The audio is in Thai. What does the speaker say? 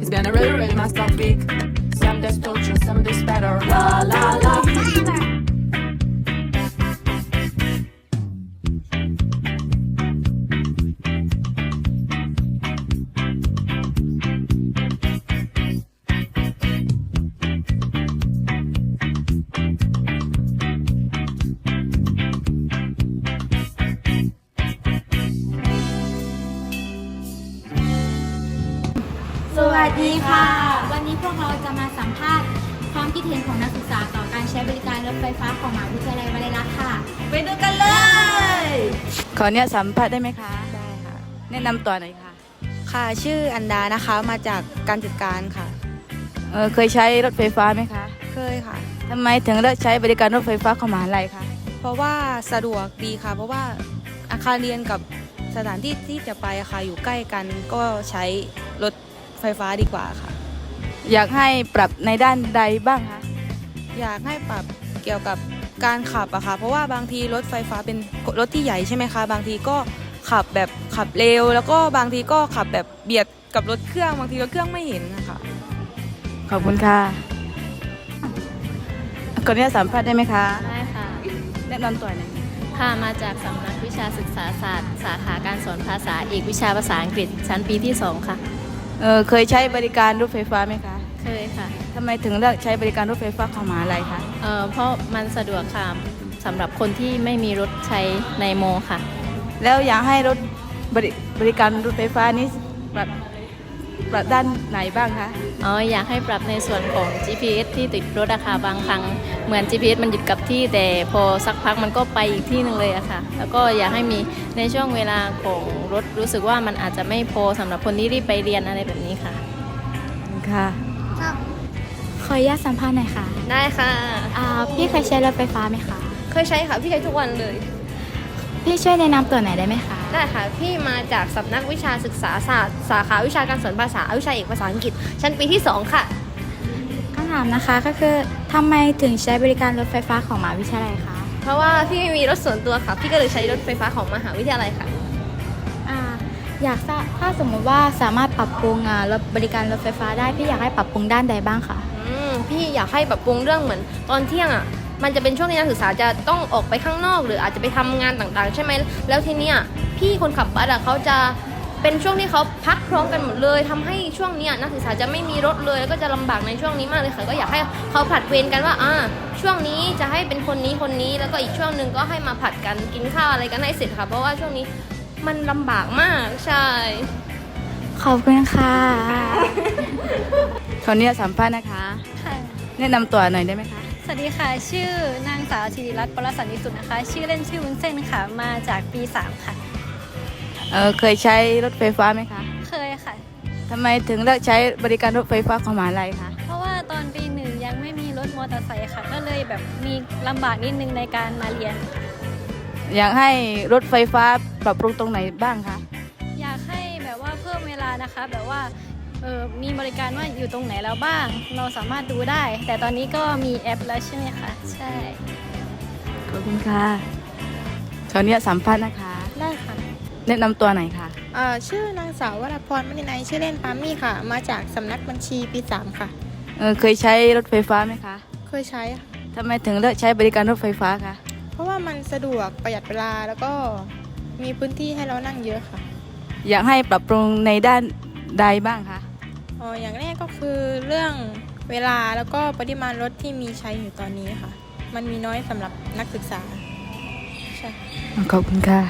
It's been a really, really nice topic. Some days torture, some days better. La la la. ดีค่ะ วันนี้พวกเราจะมาสัมภาษณ์ความคิดเห็นของนักศึกษาต่อการใช้บริการรถไฟฟ้าของมหาวิทยาลัยวลัยลักษณ์ค่ะ ไปดูกันเลย ขอเนี่ยสัมภาษณ์ได้ไหมคะ ได้ค่ะ แนะนำตัวหน่อยค่ะ ค่ะ ชื่ออันดานะคะมาจากการจัดการค่ะ เออเคยใช้รถไฟฟ้าไหมคะเคยค่ะ ทำไมถึงเลือกใช้บริการรถไฟฟ้าของมหาลัยคะเพราะว่าสะดวกดีค่ะ เพราะว่าอาคารเรียนกับสถานที่ที่จะไปอะค่ะอยู่ใกล้กันก็ใช้รถ ไฟฟ้าดีกว่าค่ะ อยากให้ปรับในด้านใดบ้างคะอยากให้ปรับเกี่ยวกับการขับอะค่ะ เพราะว่าบางทีรถไฟฟ้าเป็นรถที่ใหญ่ใช่ไหมคะ บางทีก็ขับแบบขับเร็ว แล้วก็บางทีก็ขับแบบเบียดกับรถเครื่อง บางทีรถเครื่องไม่เห็นนะคะ ขอบคุณค่ะขอเนี่ยสัมภาษณ์ได้ไหมคะได้ค่ะ แนะนำตัวหน่อยค่ะมาจากสำนักวิชาศึกษาศาสตร์ สาขาการสอนภาษาเอกวิชาภาษาอังกฤษชั้นปีที่ 2 ค่ะ เออเคยใช้บริการรถไฟฟ้าไหมคะเคยค่ะทำไมถึงเลือกใช้บริการรถไฟฟ้าของมหาลัยคะเอ่อเพราะมันสะดวกค่ะสำหรับคนที่ไม่มีรถใช้ในโมค่ะ แล้วอยากให้รถบริบริการรถไฟฟ้านี้ปรับ ปรับด้านไหนบ้างคะ อ๋ออยากให้ปรับในส่วนของ GPS ที่ติดรถอะค่ะบางครั้งเหมือน GPS มันหยุดกับที่แต่พอสักพักมันก็ไปอีกที่หนึ่งเลยอะค่ะ แล้วก็อยากให้มีในช่วงเวลาของรถรู้สึกว่ามันอาจจะไม่พอสำหรับคนที่รีบไปเรียนอะไรแบบนี้ค่ะ ค่ะ ขออนุญาตสัมภาษณ์หน่อยค่ะได้ค่ะ อ่าพี่เคยใช้รถไฟฟ้าไหมคะ เคยใช้ค่ะ พี่ใช้ทุกวันเลย พี่ช่วยแนะนำตัวหน่อยได้ไหมคะ ได้ค่ะ พี่มาจากสำนักวิชาศึกษาศาสตร์สาขาวิชาการสอนภาษาวิชาเอกภาษาอังกฤษ ชั้นปีที่ 2 ค่ะ คำถามนะคะก็คือทำไมถึงใช้บริการรถไฟฟ้าของมหาวิทยาลัยคะเพราะว่าพี่ไม่มีรถส่วนตัวค่ะ พี่ก็เลยใช้รถไฟฟ้าของมหาวิทยาลัยค่ะ อ่าอยากทราบถ้าสมมติว่าสามารถปรับปรุงอ่ารถบริการรถไฟฟ้าได้พี่อยากให้ปรับปรุงด้านใดบ้างคะ อืมพี่อยากให้แบบปรุงเรื่องเหมือนตอนเที่ยงอะ มันจะเป็นช่วงที่นักศึกษาจะต้องออกไปข้างนอก หรืออาจจะไปทำงานต่างๆ ใช่ไหมแล้วทีเนี้ยพี่คนขับบัสอะเขาจะเป็นช่วงที่เขาพักพร้อมกันหมดเลยทำให้ช่วงเนี้ยนักศึกษาจะไม่มีรถเลยแล้วก็จะลำบากในช่วงนี้มากเลยค่ะ ก็อยากให้เขาผลัดเวรกันว่าอ่าช่วงนี้จะให้เป็นคนนี้คนนี้แล้วก็อีกช่วงหนึ่งก็ให้มาผัดกันกินข้าวอะไรกันให้เสร็จค่ะ เพราะว่าช่วงนี้มันลำบากมากใช่ ขอบคุณค่ะขอเนี่ยสัมภาษณ์นะคะค่ะแนะนำตัวหน่อยได้ไหมคะ สวัสดีค่ะ ชื่อนางสาวธิริรัตน์ปรสันติสุขนะคะ ชื่อเล่นชื่อวุ้นเส้นค่ะ มาจากปี 3 ค่ะ เออเคยใช้รถไฟฟ้าไหมคะ เคยค่ะ ทำไมถึงเลือกใช้บริการรถไฟฟ้าของมหาลัยคะ เพราะว่าตอนปีหนึ่งยังไม่มีรถมอเตอร์ไซค์ค่ะ ก็เลยแบบมีลำบากนิดนึงในการมาเรียน อยากให้รถไฟฟ้าปรับปรุงตรงไหนบ้างคะ อยากให้แบบว่าเพิ่มเวลานะคะ แบบว่า เออมีบริการว่าอยู่ตรงไหนแล้วบ้าง เราสามารถดูได้ แต่ตอนนี้ก็มีแอปแล้วใช่ไหมคะ ใช่ ขอบคุณค่ะขอเนี่ยสัมภาษณ์นะคะ ได้ค่ะ แนะนำตัวหน่อยค่ะ เอ่อชื่อนางสาววรพรมณีนัยชื่อเล่นปามี่ค่ะ มาจากสำนักบัญชีปีสามค่ะ เออเคยใช้รถไฟฟ้าไหมคะเคยใช้ค่ะ ทำไมถึงเลือกใช้บริการรถไฟฟ้าคะ เพราะว่ามันสะดวกประหยัดเวลาแล้วก็มีพื้นที่ให้เรานั่งเยอะค่ะ อยากให้ปรับปรุงในด้านใดบ้างคะ อ๋ออย่างแรกก็คือเรื่องเวลาแล้วก็ปริมาณรถที่มีใช้อยู่ตอนนี้ค่ะ มันมีน้อยสำหรับนักศึกษาใช่ขอบคุณค่ะ